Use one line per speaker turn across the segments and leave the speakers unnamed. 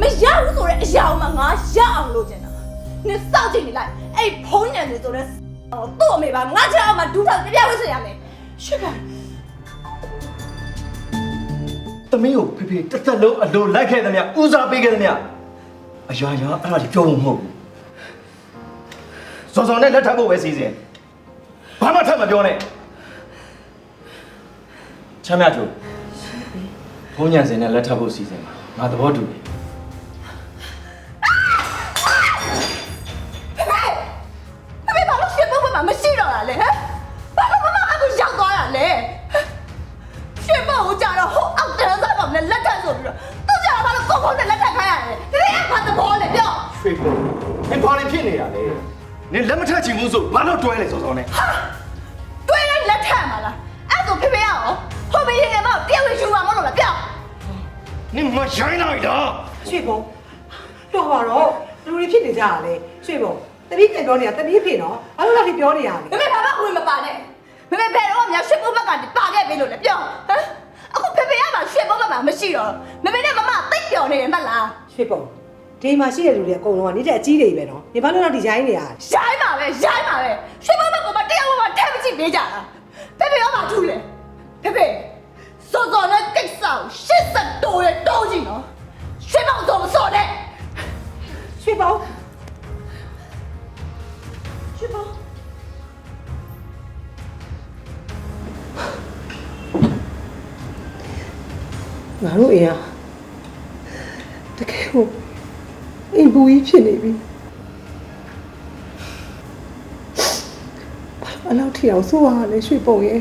မရဘူးဆိုတဲ့အရာမှငါရအောင်လုပ်ချင်တာနင်စောက်ကြည့်နေလိုက်အဲ့ဖုံးညံနေဆိုတဲ့ဟိုသူ့အမေပါငါချစ်အောင်မှဒူးထောက်ပြပြဝှစရမယ်ရှစ်ပါ
သမီးကိုဖေဖေတစ်သက်လုံးအလိုလိုက်ခဲ့သမျှဦးစားပေးခဲ့သမျှအရာရာအဲ့ဒါကြီးပြောဖို့မဟုတ်ဘူးစောစောနဲ့လက်ထပ်ဖို့ပဲစီစဉ်ဘာမှထပ်မပြောနဲ့ချမ်းမြချိုဘုံညံစင်နဲ့လက်ထပ်ဖို့စီစဉ်ပါငါသဘောတူတယ်
ပြောရွှေ
ဖို့နင်ဘာနေဖြစ်နေတာလဲနင်လက်မထပ်ချင်ဘူးဆိုဘာလို့တွဲလဲစောစောနဲ့
တွဲလိုက်လက်ထပ်မှာလားအဲ့ဆိုဖေဖေရအောင်ဟိုမေရင်ငယ်မတရားဝင်ယူမှာမဟုတ်လားပြော
နင်မရိုင်းလိုက်တာ
ရွှေဘုံတော်ပါတော့လူတွေဖြစ်နေကြတာလေရွှေဘုံတတိပြန်ပြောနေတာတတိဖြစ်နော်ဘာလို့လဲဒီပြောနေရလဲ
မမေဘာမှဝင်မပါနဲ့မမေဘယ်တော့မှရှစ်ဖို့ဘက်ကနေပါခဲ့ပြီလို့လည်းပြောဟမ်အခုဖေဖေရမှာရှစ်ဖို့ဘက်မှာမရှိတော့မမေနဲ့မမသိပ်ပျော်နေတယ်မဟုတ်လား
ရွှေဘုံ ဒီမှာရှိတဲ့လူတွေအကုန်လုံးကနေတဲ့အကြီးတွေပဲနော်နေဘာလို့တော့ဒီရိုင်းနေရလဲ
ရိုင်းပါပဲရိုင်းပါပဲရှစ်ဖို့ဘက်ကမှတရားဝင်မှထပ်မကြည့်ပေးကြတာဖေဖေရောမှာထူလေဖေဖေစောစောနဲ့ကိစ္စကိုရှစ်ဆက်တိုးရဲတိုးကြည့်နော်ရှစ်ဖို့ဆိုမစောနဲ့
ရွှေဘုံ
ရှစ်ဖို့
ငါတို့အိမ်ကတကယ်ကို အိမ်ပူကြီးဖြစ်နေပြီဘာလို့အလောက်ထီအောင်ဆိုးရလဲရွှေဘုံရဲ့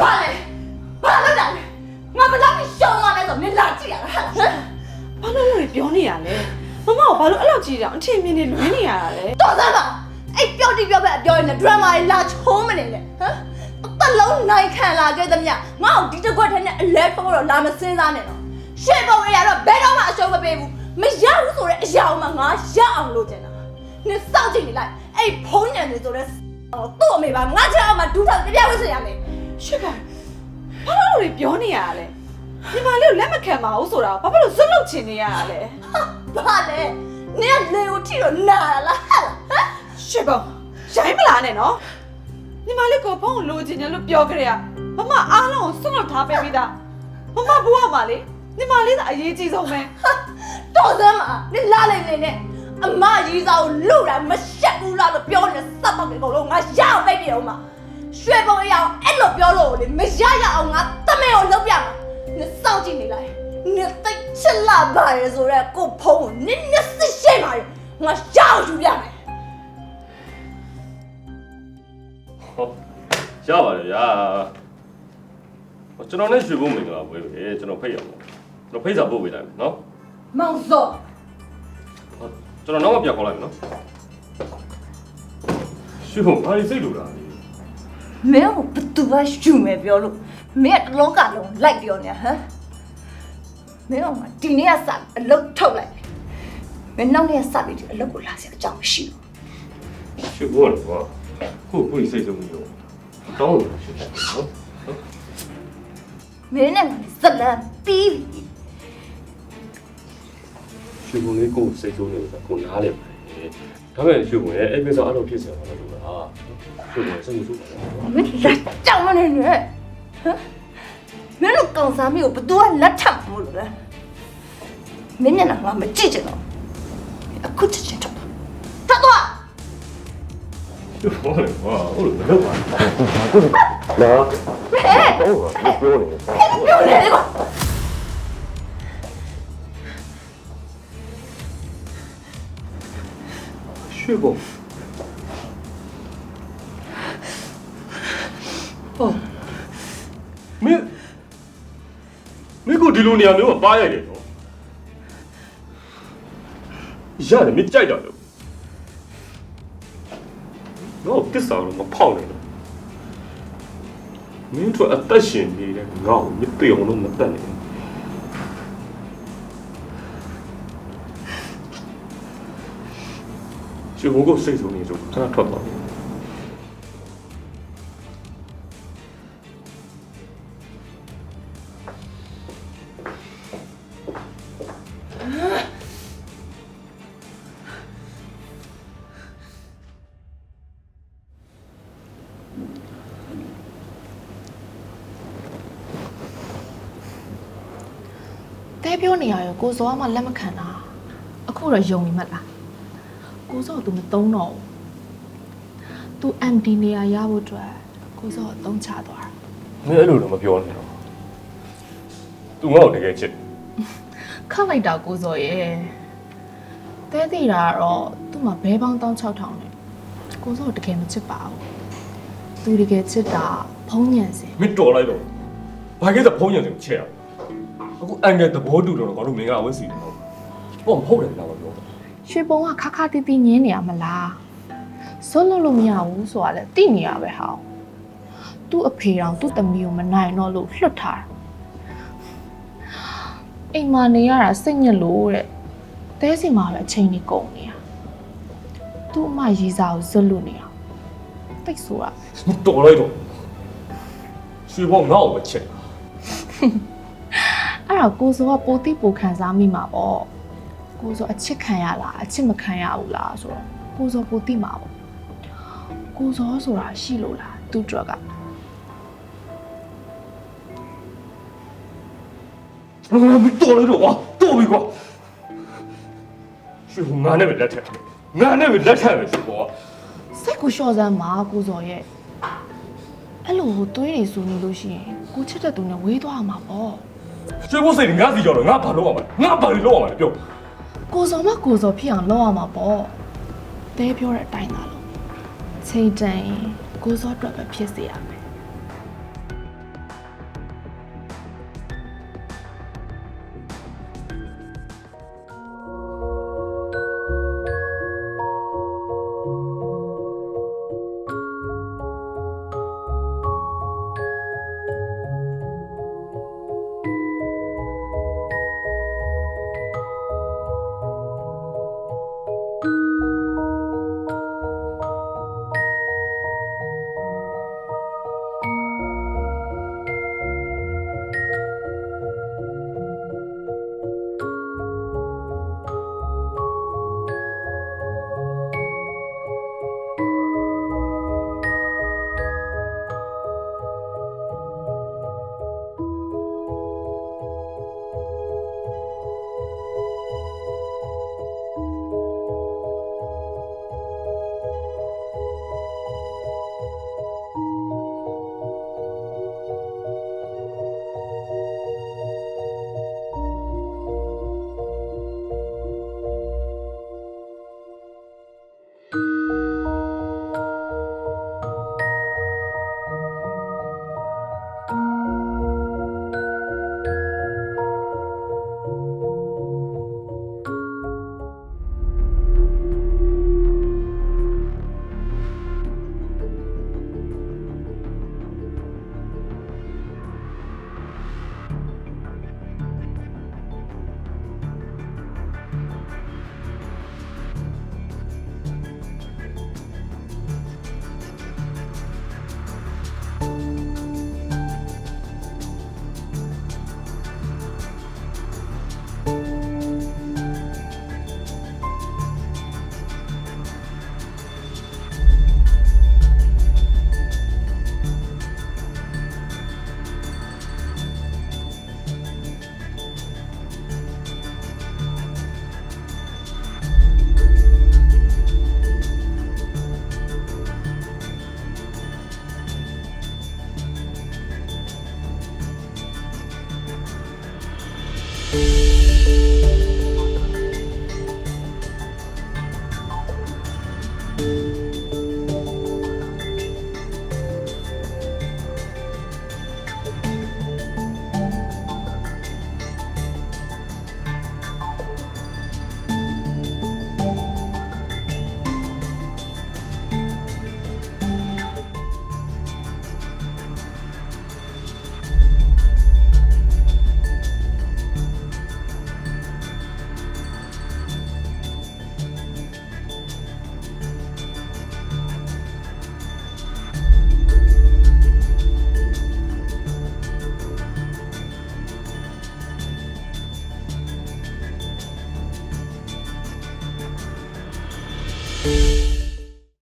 ဘာလဲဘာလို့လဲငါဘယ်လောက်ရှုံးသွားလဲဆိုမင်းလာကြည့်ရတာဟမ်
ဘာလို့လဲပြောနေရလဲမမကဘာလို့အဲ့လောက်ကြီးတောင်အထင်မြင်နေလွင်းနေရတာလဲ
တော်သားပါ အဲ့ပြောတိပြောပဲအပြောရင်ဒရမာကြီးလာချုံးမနေနဲ့ဟမ်အသက်လုံးနိုင်ခံလာခဲ့သမျှငါ့ကိုဒီတစ်ခွက်ထဲနဲ့အလဲထိုးတော့လာမစင်းစားနဲ့တော့ရှေ့ပုံရရတော့ဘယ်တော့မှအရှုံးမပေးဘူးမရဘူးဆိုတဲ့အရာမှငါရအောင်လုပ်ချင်တာနင်စောက်ကြည့်နေလိုက်အဲ့ဖုံးညံနေဆိုတဲ့ဟိုသူ့အမေပါငါချစ်အောင်မှဒူးထောက်ပြပြဝှစရမယ်
ရှစ်ပါဘာလို့လဲပြောနေရတာလဲညီမလေးကိုလက်မခံပါဘူးဆိုတာဘာဖြစ်လို့ဇွတ်လုတ်ချင်နေရတာလဲ
ဘာလဲနင်ကလေကိုထိတော့နာလားဟဲ့လားဟမ်
ရှစ်ပါ ရိုင်းမလားနဲ့နော်ညီမလေးကိုဖုန်းကိုလိုချင်တယ်လို့ပြောကြရမမအားလုံးကိုစွန့်လွတ်ထားပေးပြီးသားမမဘွားမှာလေညီမလေးကအရေးကြီးဆုံးပဲ
တော်စမ်းမနင်လာလိုက်နေနဲ့အမကြီးစားကိုလူတာမရှက်ဘူးလားလို့ပြောနေစက်ပောက်တွေအကုန်လုံးငါရအောင်ပြိတ်ပြအောင်မရွှေပုံရအောင်အဲ့လိုပြောလို့လေမရရအောင်ငါတမင်ကိုလုပ်ပြမှာနင်စောင့်ကြည့်နေလိုက်နင်သိချစ်လာပါရဲ့ဆိုတော့ကိုဖုံးကိုနင်မျက်စိရှိပါရဲ့ငါရ
ရပါတယ်ဗျာဟောကျွန်တော်နဲ့ရွှေဖို့မင်္ဂလာပွဲပဲကျွန်တော်ဖိတ်ရအောင်ကျွန်တော်ဖိတ်စာပို့ပေးလိုက်မယ်နော်
မောင်စော
ဟောကျွန်တော်နောက်မှပြန်ခေါ်လိုက်မယ်နော်ရွှေဖို့ဘာလို့စိတ်လိုတာလဲ
မင်းကိုဘသူကယူမယ်ပြောလို့မင်းကတစ်လောကလုံးလိုက်ပြောနေဟမ်မင်းကငါဒီနေ့ကစအလုတ်ထုတ်လိုက်မင်းနောက်နေ့ကစပြီးဒီအလုတ်ကိုလာစရာအကြောင်းမရှိဘူး
ရွှေဖို့ကတော့ကွာကိုကိုစိတ်ဆုံးမျိုး တောင်းလို့ရွှေဖို့နော်
မင်းနဲ့ငါဇလန်ပြီးပြီ
ရွှေဖို့လေးကိုစိတ်ဆုံးနေတော့ကိုနားလဲပါတယ်ဒါပေမဲ့ရွှေဖို့ရဲ့အဲ့ကိစ္စအဲ့လိုဖြစ်စရာမလိုဘူးလားရွှေဖို့စိတ်မဆိုးပါဘူး
မင်းလက်ကြောင်မနေနဲ့ဟမ်မင်းတို့ကောင်စားမီကိုဘသူကလက်ထပ်မှာမလို့လဲမင်းမျက်နှာငါမကြည့်ချင်တော့အခုချက်ချင်းထွက်သွားထွက်သွား
ရွှေဖို့လေကွာဟုတ်လို့မလုပ်ပါဘူးလာ
ဟဲ့
တော့ပြောနေတယ်
ပြောနေတယ်ကွာ
ရွှေဖို့ဟော
မင်းမင်းကိုဒီလိုနေရာမျိုးကပါရိုက်တယ်နော်ရတယ်မင်းကြိုက်တာလို့ တော့ကစ္စာတော့မဖောက်နဲ့နော်မင်းတို့အသက်ရှင်နေတဲ့ငါ့ကိုမသိအောင်လို့မတတ်နဲ့ရွှေဘုံကိုစိတ်ဆုံးနေလို့ခဏထွက်သွားပြီ
တဲ ပြောနေရရောကိုစောကမှလက်မခံတာအခုတော့ယုံနေမှတ်လားကိုစောက तू မသုံးတော့ဘူး तू MD နေရာရဖို့အတွက်ကိုစောကသုံးချသွားတာ
မင်းအဲ့လိုတော့မပြောနဲ့တော့ तू ငါ့ကိုတကယ်ချစ်
ခတ်လိုက်တာကိုစောရဲ့တဲသိတာကတော့သူ့မှာဘဲပေါင်း16000နဲ့ကိုစောကတကယ်မချစ်ပါဘူးသူတကယ်ချစ်တာဖုံးညံစင်
မင်းတော်လိုက်တော့ဘာကိစ္စဖုံးရံတယ်ချစ်ရ အခုအန်ကယ်သဘောတူတော့ငါတို့မင်းကအဝတ်စီတယ်ဟုတ်ဘောမဟုတ်တယ်လားပြော
ရွှေပုံကခါခါတီးတီးညင်းနေရမလားစွန့်လို့လို့မရဘူးဆိုတာလေတိနေရပဲဟောင်းသူ့အဖေတော်သူ့သမီးကိုမနိုင်တော့လို့လွတ်ထားတာအိမ်မှာနေရတာစိတ်ညစ်လို့တဲ့တဲစီမှာပဲအချိန်ကြီးကုန်နေရသူ့အမရေးစားကိုဇွတ်လို့နေရတိတ်ဆိုတာ
မင်းတော်လိုက်တော့ရွှေဘောငါ့ကိုပဲချစ်
အဲ့တော့ကိုစောကပိုတိပိုခံစားမိမှာပေါ့ကိုစောအချစ်ခံရလားအချစ်မခံရဘူးလားဆိုတော့ကိုစောပိုတိမှာပေါ့ကိုစောဆိုတာရှိလို့လားသူ့အတွက်က
မင်းတော်လိုက်တော့ကွာတော်ပြီကွာရွှေဘောငါနဲ့ပဲလက်ထက်ငါနဲ့ပဲလက်ထက်ပဲရွှေဘောက
စိတ်ကိုလျှော့စမ်းပါကိုစောရဲ့အဲ့လိုသွေးတွေစူနေလို့ရှိရ င်ကိုချစ်တဲ့သူနဲ့ဝေးသွားမှာပေါ့
ရွှေဘောစိတ်ငါစီကြောတော့ငါဘာလုပ်ရမှာလဲငါဘာလုပ်ရမှာလဲပြော
ကိုစောမကိုစောဖြစ်အောင်လုပ်ရမှာပေါ့တဲပြောတဲ့အတိုင်းသာလို့ချိန်တန်ရင်ကိုစောအတွက်ပဲဖြစ်စေရမယ်